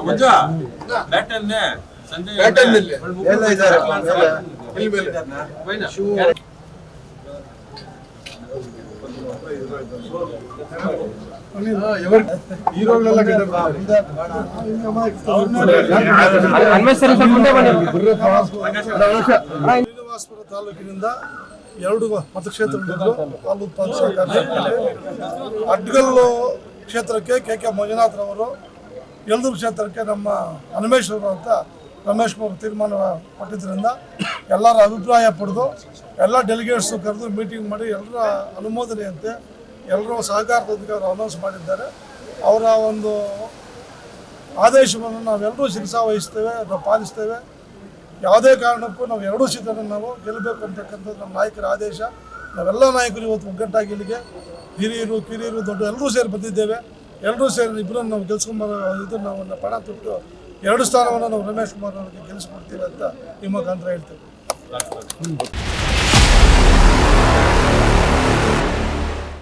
ಮಂಜ. ಎಲ್ಲ ಇದ್ದಾರೆ. ಹೀರೋಗಳೆಲ್ಲ ಶ್ರೀನಿವಾಸಪುರ ತಾಲೂಕಿನಿಂದ ಎರಡು ಮತಕ್ಷೇತ್ರಗಳಿದ್ದು ಹಾಲು ಅಡ್ಗಲ್ಲು ಕ್ಷೇತ್ರಕ್ಕೆ ಕೆ ಕೆ ಮಂಜುನಾಥ್ರವರು ರವರು ಯಲ್ದೂರು ಕ್ಷೇತ್ರಕ್ಕೆ ನಮ್ಮ ಹನುಮೇಶ್ವರ ಅಂತ ರಮೇಶ್ ಅವರು ತೀರ್ಮಾನ ಕೊಟ್ಟಿದ್ದರಿಂದ ಎಲ್ಲರ ಅಭಿಪ್ರಾಯ ಪಡೆದು ಎಲ್ಲ ಡೆಲಿಗೇಟ್ಸು ಕರೆದು ಮೀಟಿಂಗ್ ಮಾಡಿ ಎಲ್ಲರ ಅನುಮೋದನೆಯಂತೆ ಎಲ್ಲರೂ ಸಹಕಾರದೊಂದಿಗೆ ಅವರು ಅನೌನ್ಸ್ ಮಾಡಿದ್ದಾರೆ. ಅವರ ಒಂದು ಆದೇಶವನ್ನು ನಾವೆಲ್ಲರೂ ಶಿರಸಾ ವಹಿಸ್ತೇವೆ ನಾವು ಪಾಲಿಸ್ತೇವೆ. ಯಾವುದೇ ಕಾರಣಕ್ಕೂ ನಾವು ಎರಡೂ ಸೀಟನ್ನು ನಾವು ಗೆಲ್ಲಬೇಕು ಅಂತಕ್ಕಂಥದ್ದು ನಮ್ಮ ನಾಯಕರ ಆದೇಶ. ನಾವೆಲ್ಲ ನಾಯಕರು ಇವತ್ತು ಒಗ್ಗಟ್ಟಾಗಿ ಇಲ್ಲಿಗೆ ಹಿರಿಯರು, ಕಿರಿಯರು, ದೊಡ್ಡ ಎಲ್ಲರೂ ಸೇರಿ ಬಂದಿದ್ದೇವೆ. ಎಲ್ಲರೂ ಸೇರಿ ಇಬ್ಬರನ್ನು ನಾವು ಗೆಲ್ಸ್ಕೊಂಬರೋ ಇದು ನಾವು ಪಣ ತೊಟ್ಟು ಎರಡು ಸ್ಥಾನವನ್ನು ನಾವು ರಮೇಶ್ ಕುಮಾರ್ ಅವರಿಗೆ ಗೆಲ್ಲಿಸ್ಕೊಡ್ತೀವಿ ಅಂತ ನಿಮ್ಮ ಮುಖಾಂತರ ಹೇಳ್ತೇವೆ.